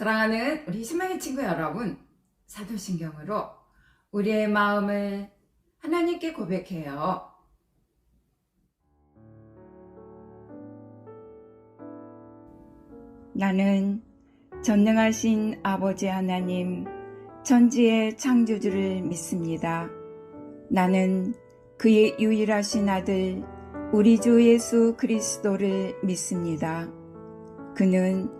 사랑하는 우리 희망의 친구 여러분, 사도신경으로 우리의 마음을 하나님께 고백해요. 나는 전능하신 아버지 하나님, 천지의 창조주를 믿습니다. 나는 그의 유일하신 아들, 우리 주 예수 그리스도를 믿습니다. 그는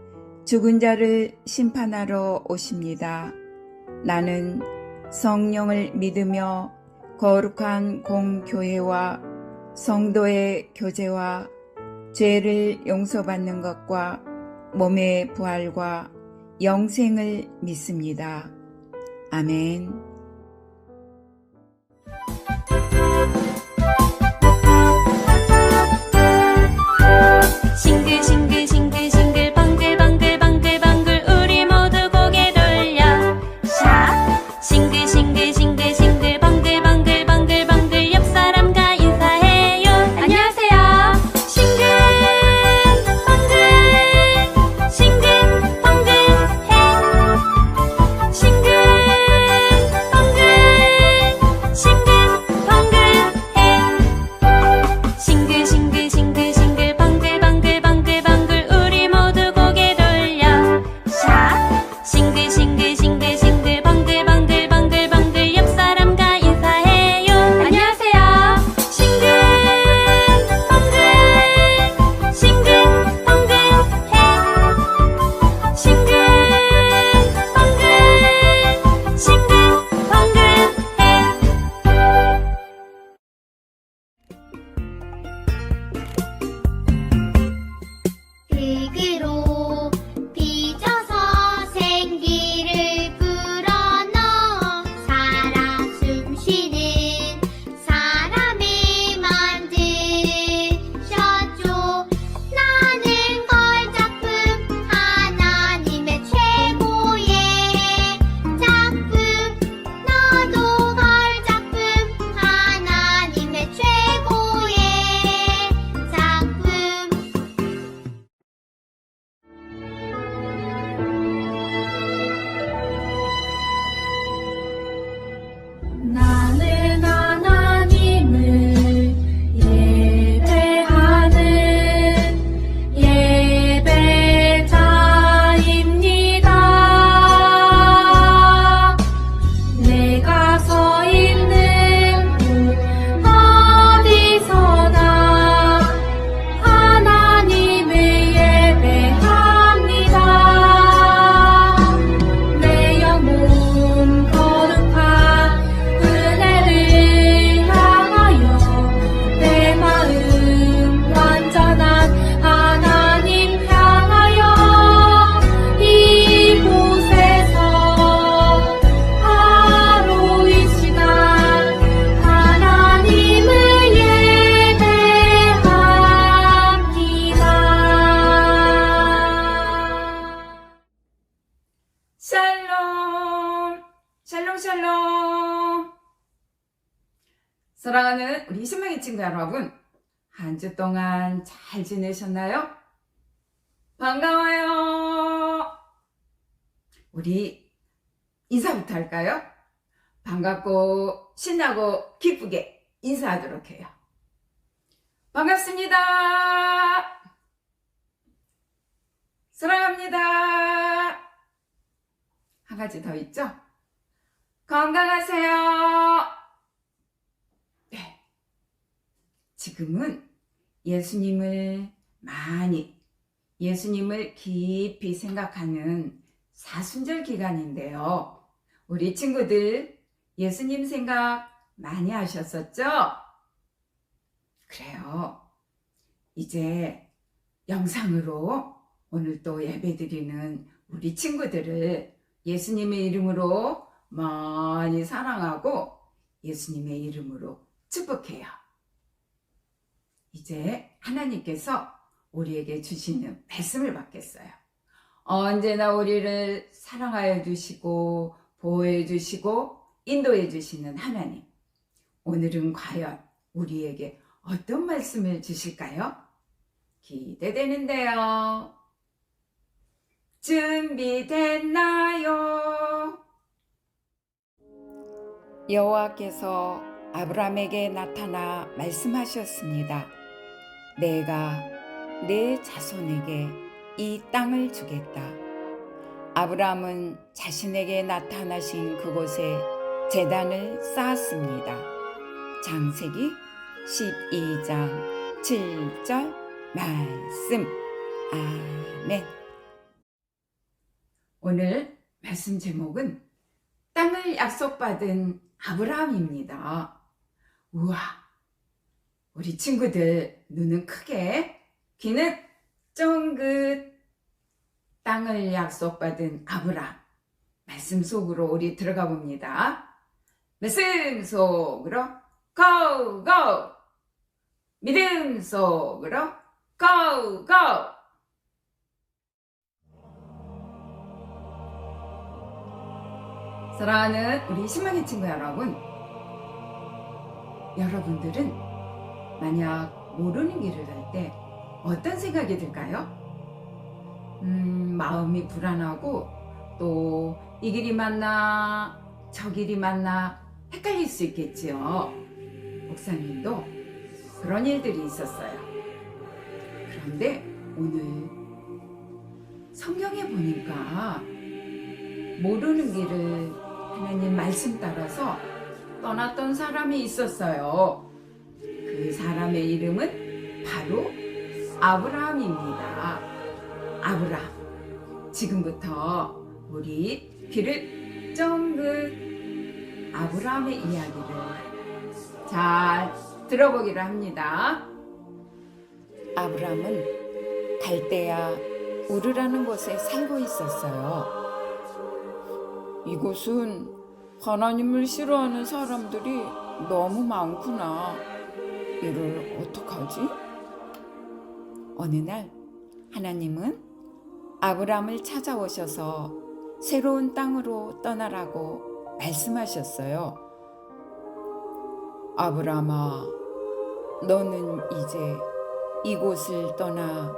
죽은 자를 심판하러 오십니다. 나는 성령을 믿으며 거룩한 공교회와 성도의 교제와 죄를 용서받는 것과 몸의 부활과 영생을 믿습니다. 아멘. 싱글싱글 싱글싱글 사랑하는 우리 신명의 친구 여러분, 한 주 동안 잘 지내셨나요? 반가워요! 우리 인사부터 할까요? 반갑고, 신나고, 기쁘게 인사하도록 해요. 반갑습니다! 사랑합니다! 한 가지 더 있죠? 건강하세요. 네. 지금은 예수님을 많이, 예수님을 깊이 생각하는 사순절 기간인데요. 우리 친구들 예수님 생각 많이 하셨었죠? 그래요. 이제 영상으로 오늘 또 예배 드리는 우리 친구들을 예수님의 이름으로 많이 사랑하고 예수님의 이름으로 축복해요. 이제 하나님께서 우리에게 주시는 말씀을 받겠어요. 언제나 우리를 사랑하여 주시고 보호해 주시고 인도해 주시는 하나님. 오늘은 과연 우리에게 어떤 말씀을 주실까요? 기대되는데요. 준비됐나요? 여호와께서 아브라함에게 나타나 말씀하셨습니다. 내가 내 자손에게 이 땅을 주겠다. 아브라함은 자신에게 나타나신 그곳에 재단을 쌓았습니다. 장세기 12장 7절 말씀. 아멘. 오늘 말씀 제목은 땅을 약속받은 아브라함입니다. 우와, 우리 친구들 눈은 크게, 귀는 쫑긋. 땅을 약속받은 아브라함. 말씀 속으로 우리 들어가 봅니다. 말씀 속으로 고! 고! 믿음 속으로 고! 고! 사랑하는 우리 신망의 친구 여러분, 여러분들은 만약 모르는 길을 갈 때 어떤 생각이 들까요? 음, 마음이 불안하고 또 이 길이 맞나 저 길이 맞나 헷갈릴 수 있겠지요. 목사님도 그런 일들이 있었어요. 그런데 오늘 성경에 보니까 모르는 길을 하나님 말씀 따라서 떠났던 사람이 있었어요. 그 사람의 이름은 바로 아브라함입니다. 아브라함. 지금부터 우리 귀를 쫑긋 아브라함의 이야기를 잘 들어보기로 합니다. 아브라함은 갈대아 우르라는 곳에 살고 있었어요. 이곳은 하나님을 싫어하는 사람들이 너무 많구나. 이를 어떡하지? 어느 날 하나님은 아브라함을 찾아오셔서 새로운 땅으로 떠나라고 말씀하셨어요. 아브라함아, 너는 이제 이곳을 떠나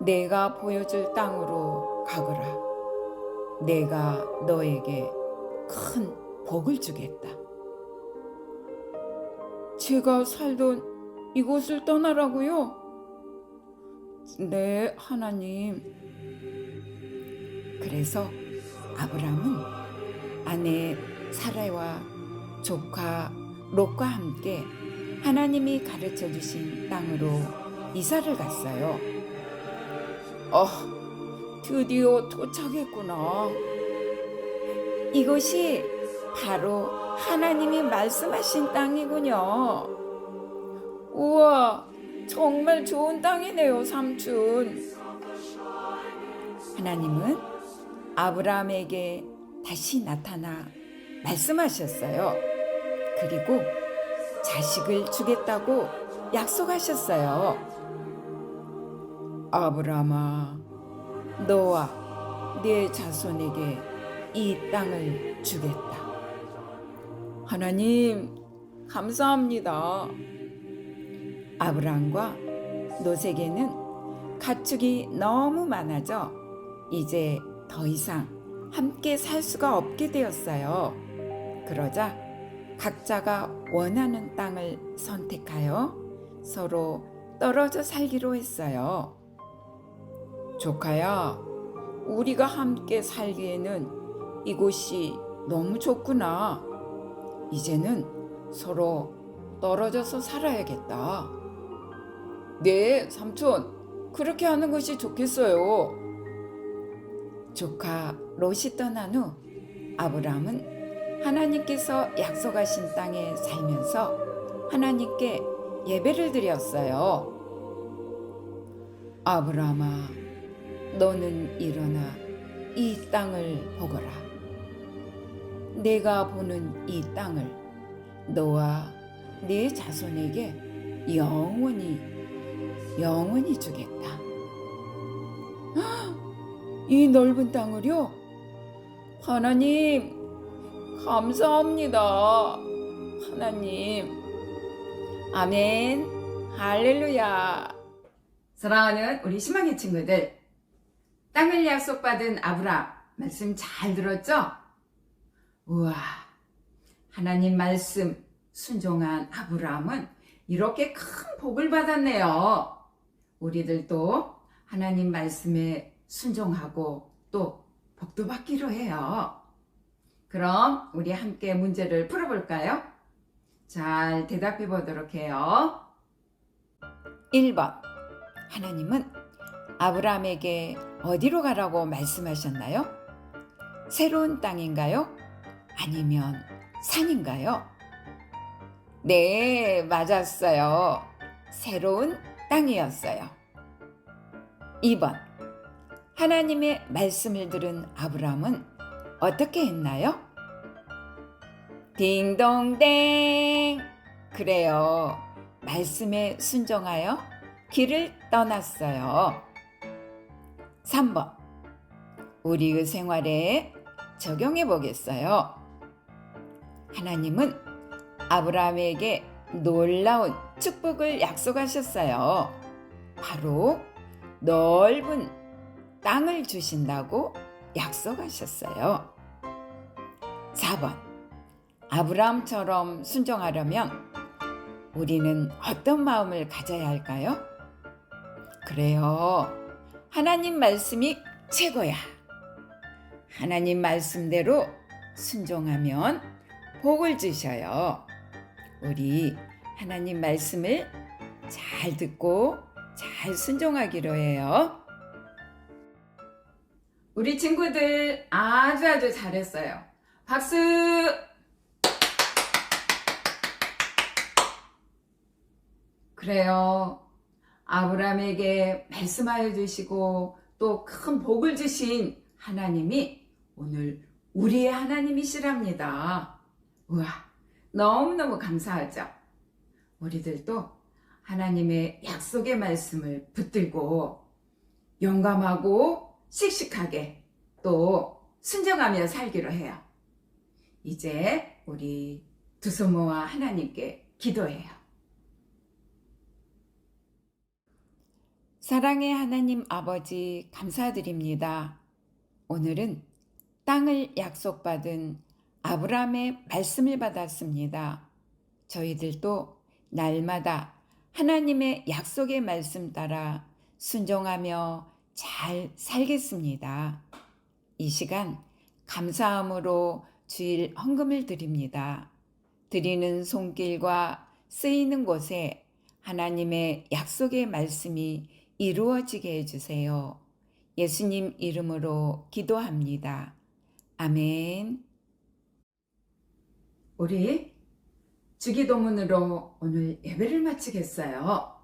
내가 보여줄 땅으로 가거라. 내가 너에게 큰 복을 주겠다. 제가 살던 이곳을 떠나라고요? 네, 하나님. 그래서 아브라함은 아내 사라와 조카 롯과 함께 하나님이 가르쳐 주신 땅으로 이사를 갔어요. 어, 드디어 도착했구나. 이곳이 바로 하나님이 말씀하신 땅이군요. 우와, 정말 좋은 땅이네요, 삼촌. 하나님은 아브라함에게 다시 나타나 말씀하셨어요. 그리고 자식을 주겠다고 약속하셨어요. 아브라함아, 너와 네 자손에게 이 땅을 주겠다. 하나님, 감사합니다. 아브라함과 노색에는 가축이 너무 많아져 이제 더 이상 함께 살 수가 없게 되었어요. 그러자 각자가 원하는 땅을 선택하여 서로 떨어져 살기로 했어요. 조카야, 우리가 함께 살기에는 이곳이 너무 좋구나. 이제는 서로 떨어져서 살아야겠다. 네, 삼촌. 그렇게 하는 것이 좋겠어요. 조카 롯이 떠난 후 아브라함은 하나님께서 약속하신 땅에 살면서 하나님께 예배를 드렸어요. 아브라함아, 너는 일어나 이 땅을 보거라. 내가 보는 이 땅을 너와 네 자손에게 영원히 영원히 주겠다. 헉, 이 넓은 땅을요? 하나님 감사합니다. 하나님 아멘 할렐루야. 사랑하는 우리 희망의 친구들, 땅을 약속받은 아브람 말씀 잘 들었죠? 우와, 하나님 말씀 순종한 아브람은 이렇게 큰 복을 받았네요. 우리들도 하나님 말씀에 순종하고 또 복도 받기로 해요. 그럼 우리 함께 문제를 풀어볼까요? 잘 대답해 보도록 해요. 1번 하나님은 아브라함에게 어디로 가라고 말씀하셨나요? 새로운 땅인가요? 아니면 산인가요? 네, 맞았어요. 새로운 땅이었어요. 2번 하나님의 말씀을 들은 아브라함은 어떻게 했나요? 딩동댕 그래요. 말씀에 순종하여 길을 떠났어요. 3번. 우리의 생활에 적용해 보겠어요. 하나님은 아브라함에게 놀라운 축복을 약속하셨어요. 바로 넓은 땅을 주신다고 약속하셨어요. 4번. 아브라함처럼 순종하려면 우리는 어떤 마음을 가져야 할까요? 그래요. 하나님 말씀이 최고야. 하나님 말씀대로 순종하면 복을 주셔요. 우리 하나님 말씀을 잘 듣고 잘 순종하기로 해요. 우리 친구들 아주 아주 잘했어요. 박수! 그래요. 아브라함에게 말씀하여 주시고 또 큰 복을 주신 하나님이 오늘 우리의 하나님이시랍니다. 우와, 너무너무 감사하죠? 우리들도 하나님의 약속의 말씀을 붙들고 용감하고 씩씩하게 또 순정하며 살기로 해요. 이제 우리 두 손 모아 하나님께 기도해요. 사랑의 하나님 아버지 감사드립니다. 오늘은 땅을 약속받은 아브라함의 말씀을 받았습니다. 저희들도 날마다 하나님의 약속의 말씀 따라 순종하며 잘 살겠습니다. 이 시간 감사함으로 주일 헌금을 드립니다. 드리는 손길과 쓰이는 곳에 하나님의 약속의 말씀이 이루어지게 해주세요. 예수님 이름으로 기도합니다. 아멘. 우리 주기도문으로 오늘 예배를 마치겠어요.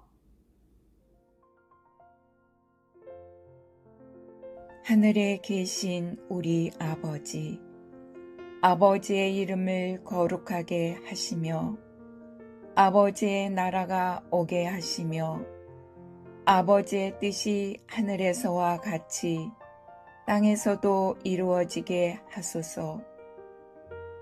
하늘에 계신 우리 아버지, 아버지의 이름을 거룩하게 하시며, 아버지의 나라가 오게 하시며, 아버지의 뜻이 하늘에서와 같이 땅에서도 이루어지게 하소서.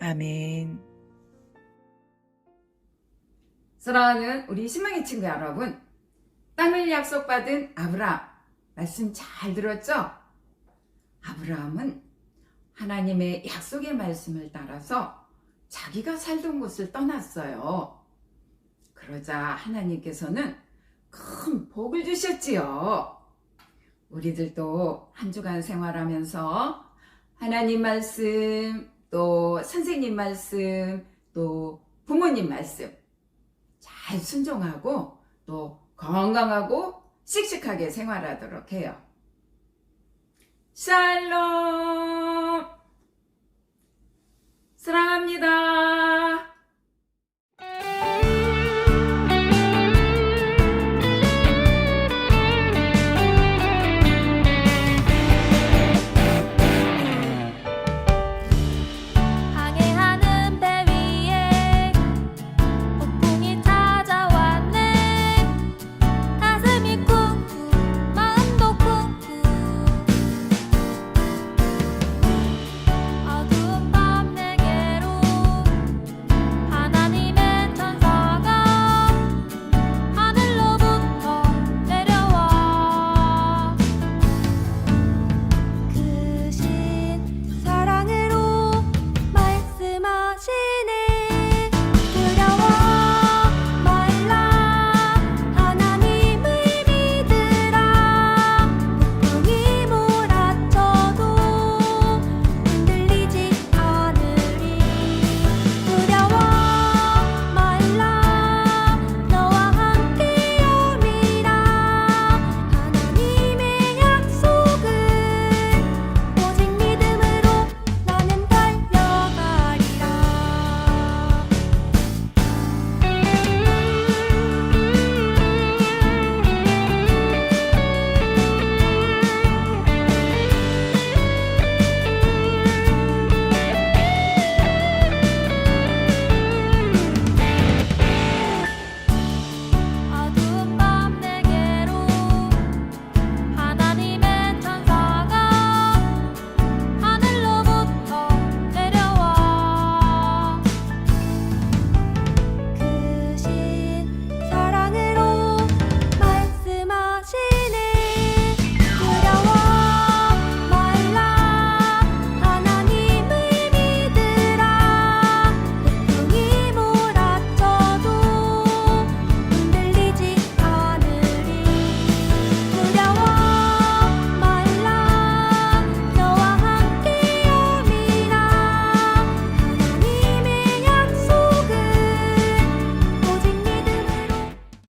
아멘. 사랑하는 우리 희망의 친구 여러분, 땅을 약속받은 아브라함, 말씀 잘 들었죠? 아브라함은 하나님의 약속의 말씀을 따라서 자기가 살던 곳을 떠났어요. 그러자 하나님께서는 큰 복을 주셨지요. 우리들도 한 주간 생활하면서 하나님 말씀 또 선생님 말씀, 또 부모님 말씀 잘 순종하고 또 건강하고 씩씩하게 생활하도록 해요. 샬롬! 사랑합니다.